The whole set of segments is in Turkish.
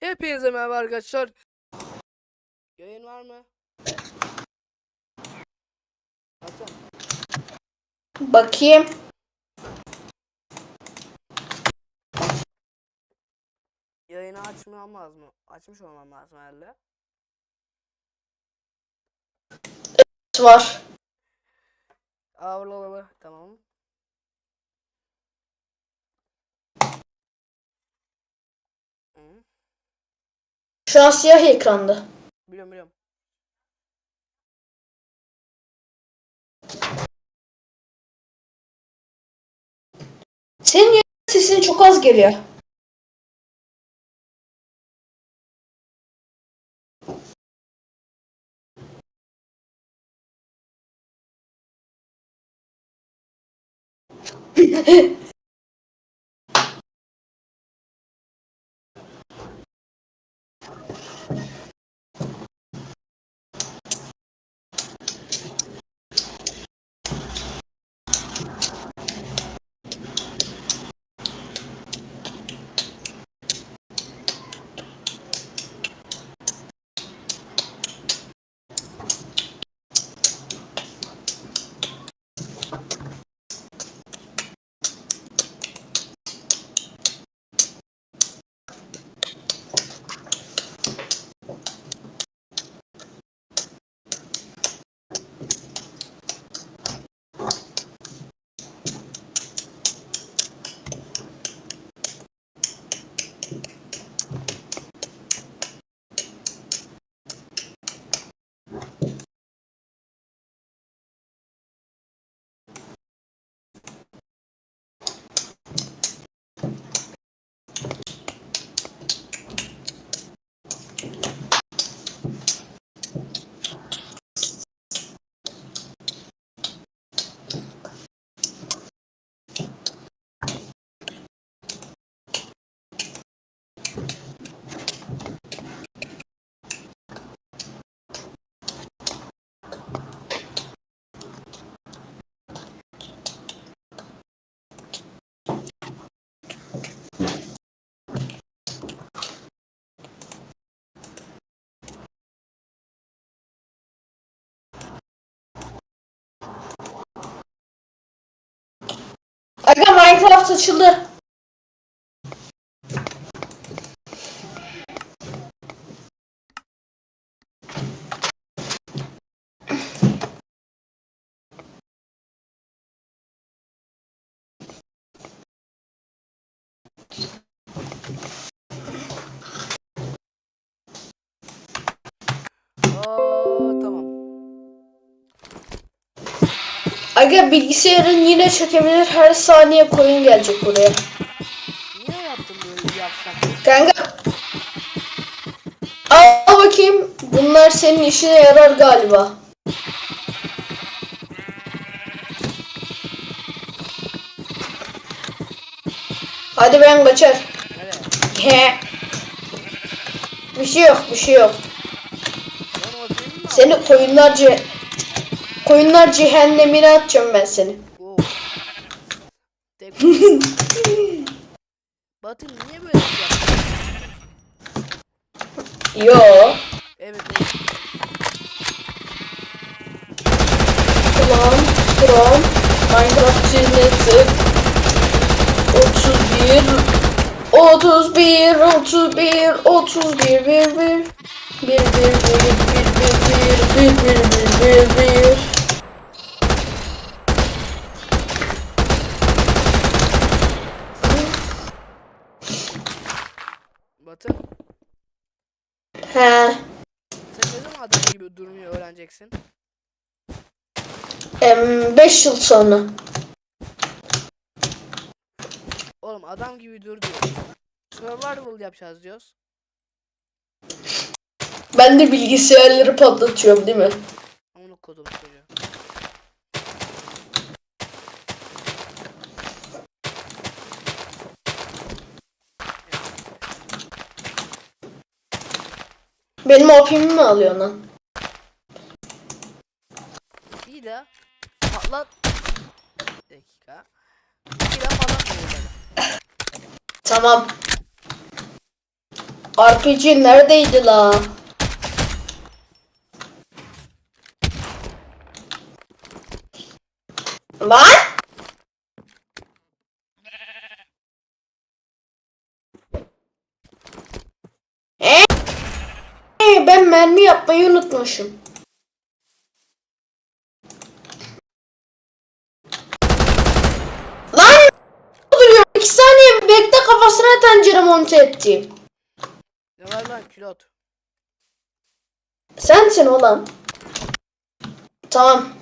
Hepinize merhaba arkadaşlar. Yayın var mı? Açın. Bakayım. Yayını açmam lazım mı? Açmış olmam lazım herhalde. Var. Avlalı tamam. Şu an siyah ekranda. biliyorum biliyorum. Senin sesin çok az geliyor. Aga Minecraft açıldı. Aga bilgisayarın yine çekebilir. Her saniye koyun gelecek buraya. Niye yaptın böyle yapsak? Kanka. Al bakayım. Bunlar senin işine yarar galiba. Hadi ben kaçar. He. Bir şey yok, bir şey yok. Seni koyunlar ce koyunlar cehennemine atacağım ben seni. Batın niye böyle şey yaptın? Yo. Evet. Ulan, Chrome, Minecraft cenneti. 31 31 31 31 1 1 1 1 1 1 1 1 1 1 1 1 Batın He. sen ne zaman adam gibi durmayı öğreneceksin? 5 yıl sonra. Oğlum adam gibi dur diyor. Survival yapacağız diyoruz. Ben de bilgisayarları patlatıyorum değil mi? Onu kodum çocuğu. Benim OP'mi mi alıyorsun lan? Bir de patlat. Bir dakika. Bir de patlat böyle. Tamam. RPG neredeydi la? Lan! Ee, ben yapmayı unutmuşum. Lan! Duruyor. İki saniye bekle kafasına tencere monte ettim. Ne var lan külot? Sensin olan. Tamam.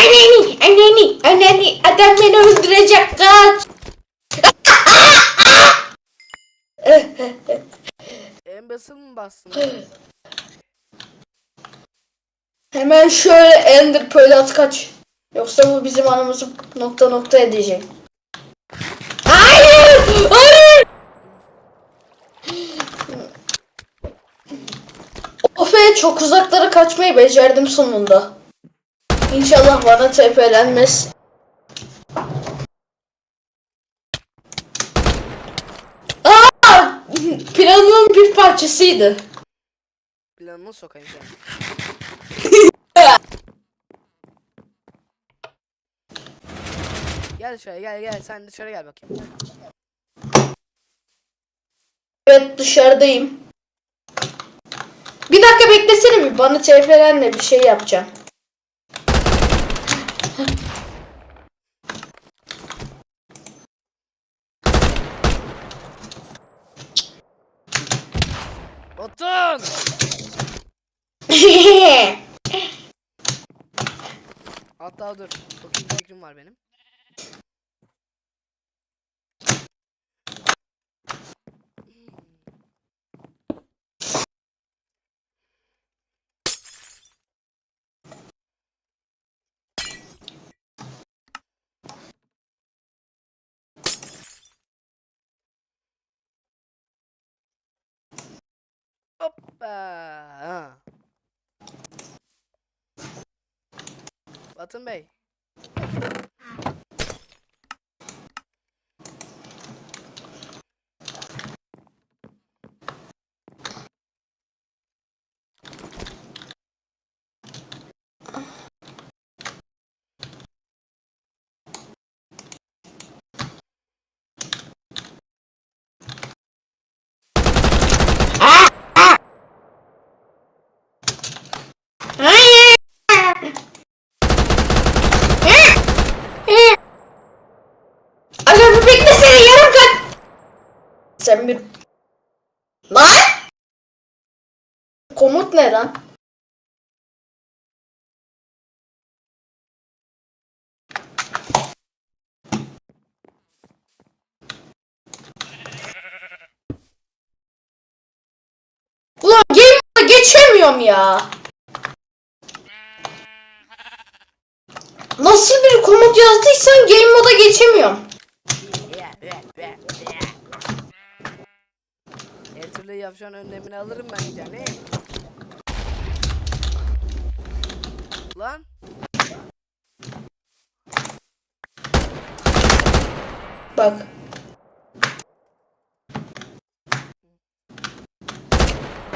Anneni, anneni, anneni, adam beni öldürecek kaç. Mı bastın? Hemen şöyle Ender Pearl at kaç. Yoksa bu bizim anımızı nokta nokta edecek. Hayır! Hayır! Of be, çok uzaklara kaçmayı becerdim sonunda. İnşallah bana tepelenmez. Aa! Planımın parçasıydı. Planını sokayım sen. Gel dışarı gel gel sen dışarı gel bakayım. Evet dışarıdayım. Bir dakika beklesene bir bana TF'lenle bir şey yapacağım. Hatta dur. Bakayım bir fikrim var benim. Hoppa. Ha. Batın Bey. Sen bir... Lan! Komut ne lan? Ulan game moda geçemiyorum ya. Nasıl bir komut yazdıysan game moda geçemiyorum. Türlü yapacağın önlemini alırım ben canım. Lan Bak.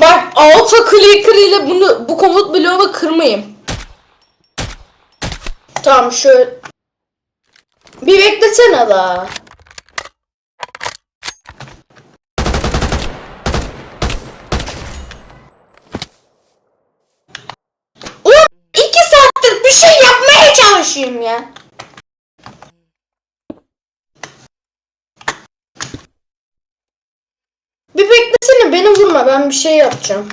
Bak alta clicker ile bunu bu komut bloğunu kırmayayım. Tamam şöyle. Bir beklesene la. Ulan iki saattir bir şey çalışıyorum ya. Bir beklesene beni vurma ben bir şey yapacağım.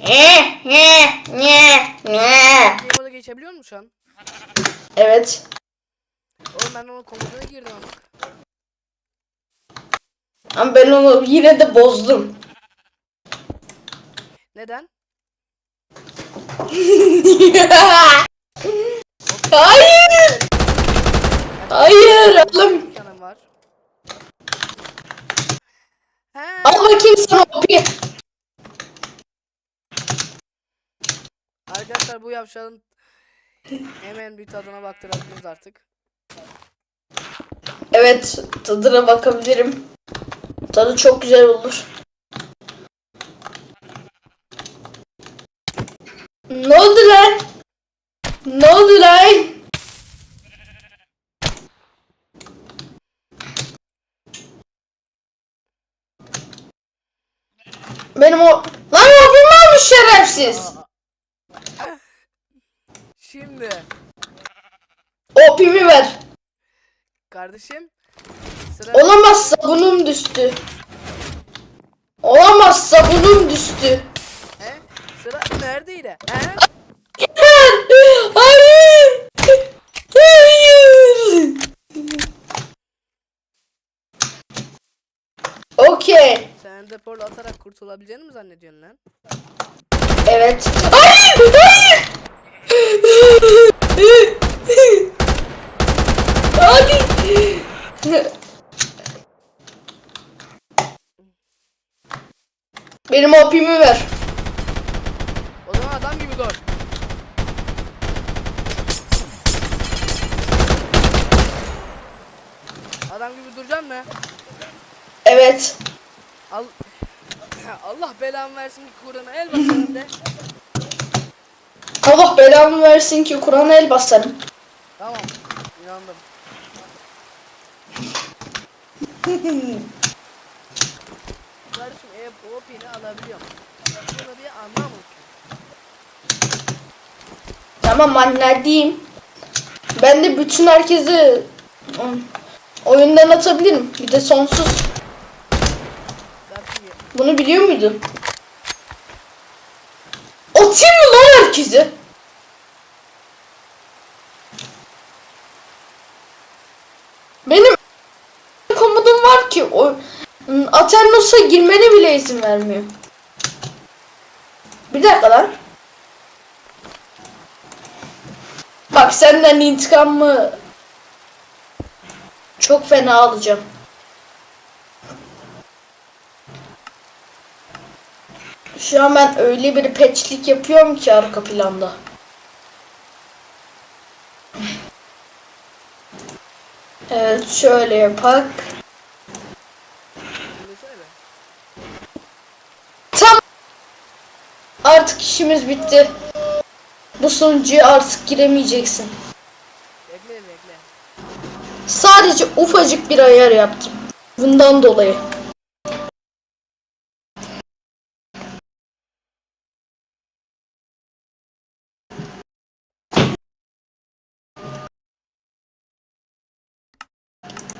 Eh, eh. game moda geçebiliyor musun şu an? Evet. Oğlum ben onun komutuna girdim ama. Ama ben onu yine de bozdum. Neden? Hayır. Hayır oğlum. Canım var. He. Al bakayım sana OP. Arkadaşlar bu yavşağın hemen bir tadına baktırabiliriz artık. Evet tadına bakabilirim. Tadı çok güzel olur. Ne oldu lan? Ne oldu lan? Benim o... Lan OP'mi almış şerefsiz. Şimdi OP'mi ver. kardeşim sıra Olamaz sabunum düştü. Olamaz sabunum düştü. he? Sıra neredeydi? He? Hayır. Hayır. Okey. Sen deporla atarak kurtulabileceğini mi zannediyorsun lan? Evet. Hayır. Hayır. Hadi. Benim OP'mi ver. O zaman adam gibi dur. Adam gibi duracaksın mı? Evet. Al Allah belamı versin ki Kur'an'a el basarım de. Allah belamı versin ki Kur'an'a el basarım. Tamam. inandım. Kardeşim e o pini alabiliyorum. Bunu bir anlamam ki. Tamam anladığım. Ben de bütün herkesi oyundan atabilirim. Bir de sonsuz. Bunu biliyor muydun? Mı lan herkesi? Benim komodum var ki o Aternos'a girmene bile izin vermiyor. Bir dakika lan. Bak senden intikamımı çok fena alacağım. Şu an ben öyle bir peçlik yapıyorum ki arka planda. Evet şöyle yapak. Tam artık işimiz bitti. Bu sunucuya artık giremeyeceksin. Bekle bekle. Sadece ufacık bir ayar yaptım. Bundan dolayı.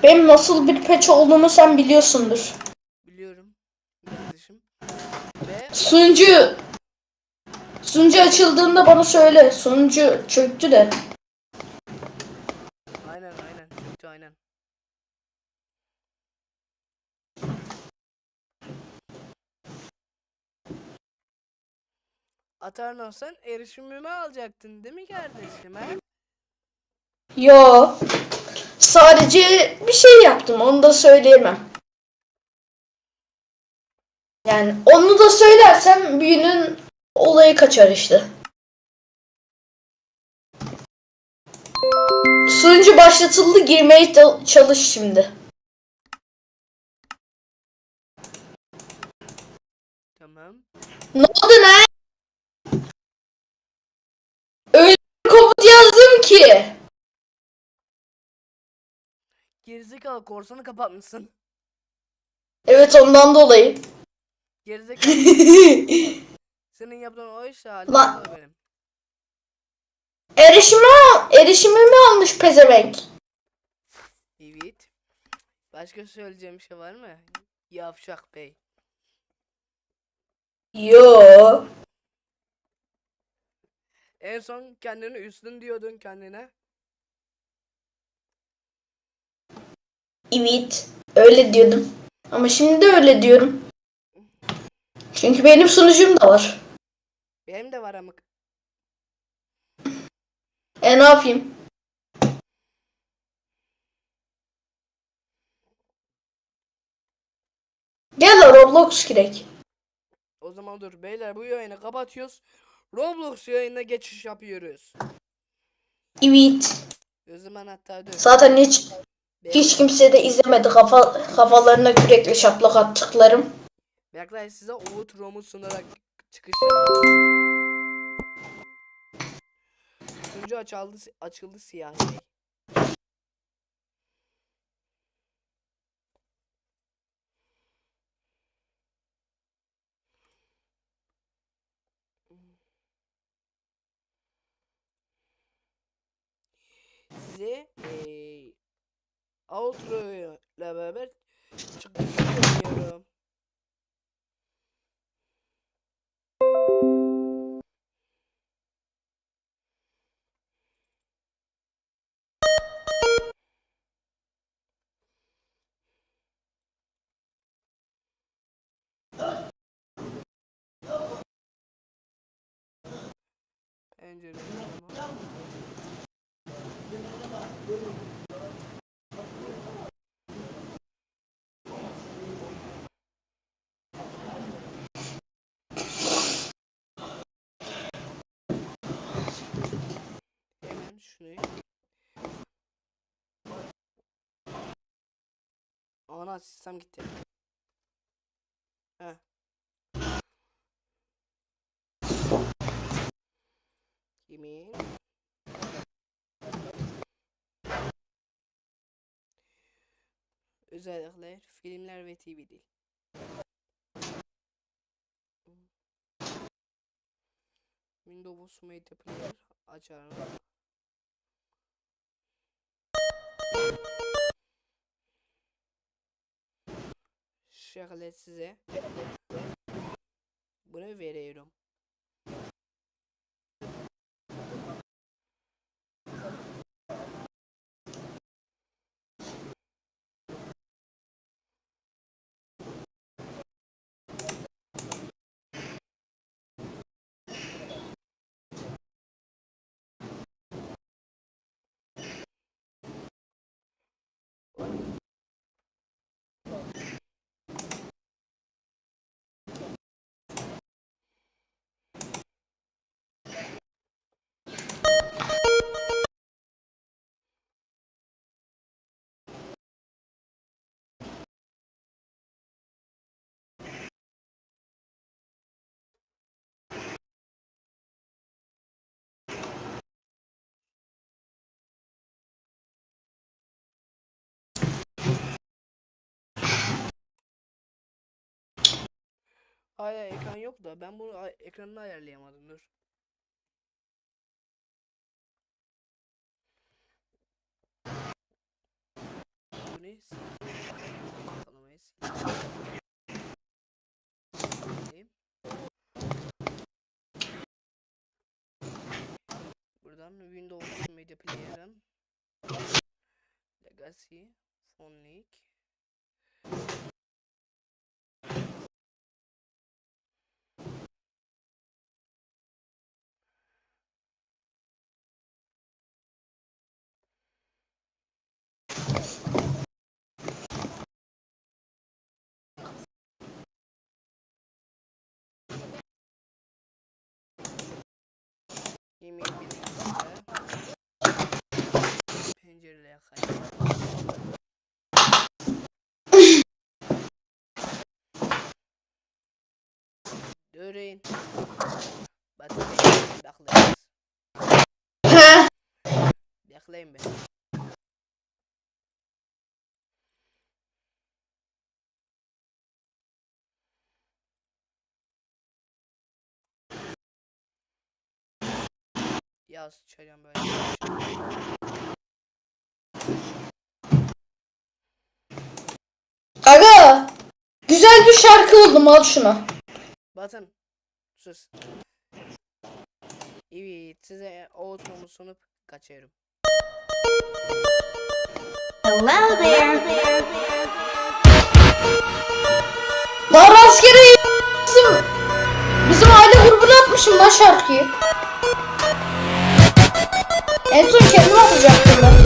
Benim nasıl bir patch olduğunu sen biliyorsundur. Biliyorum. Kardeşim. Ve Sunucu Sunucu açıldığında bana söyle. Sunucu çöktü de. aynen aynen. Çöktü aynen. Atarno sen erişimimi alacaktın değil mi kardeşim ha? Yo. Sadece bir şey yaptım. Onu da söyleyemem. Yani onu da söylersem büyünün olayı kaçar işte. Sunucu başlatıldı. Girmeye çalış şimdi. Tamam. Ne oldu lan? Öyle bir komut yazdım ki. Gerizekalı korsanı kapatmışsın. Evet ondan dolayı. Gerizekalı senin yaptığın o iş hali Lan- benim. Erişimi al, erişimimi almış pezevenk. Evet. Başka söyleyeceğim bir şey var mı? Yavşak bey. Yo. En son kendini üstün diyordun kendine. Evet. Öyle diyordum. Ama şimdi de öyle diyorum. Çünkü benim sunucum da var. Benim de var amık. E ne yapayım? Gel Roblox girek. O zaman dur beyler bu yayını kapatıyoruz. Roblox yayınına geçiş yapıyoruz. Evet. O zaman hatta dur. Zaten hiç hiç kimse de izlemedi kafa kafalarına kürekle şaplak attıklarım. Berklay size Umut Rom'u sunarak çıkış. Sunucu açıldı, açıldı siyah şey. Size outro ile beraber çıkış yapıyorum. Pencere şunu. Ana sistem gitti. Heh. Kimin? Özellikler, filmler ve TV dil. Windows Media Player açarım. Şöyle size bunu veriyorum. Hala ekran yok da ben bunu ekranını ayarlayamadım dur. Bu ne? Sileyim. Buradan Windows Media Player'ın Legacy Phone Link Yemeği pencereye kayalım. Durun. Batı bekleyin, bekleyin. He. Bekleyin be. Ya sıçacağım böyle. Aga. Güzel bir şarkı buldum al şunu. Batın. Sus. Evet size outro'mu sunup kaçıyorum. Hello there. Lan rastgele bizim, bizim aile grubuna atmışım lan şarkıyı. En son kendim atacaktım ben.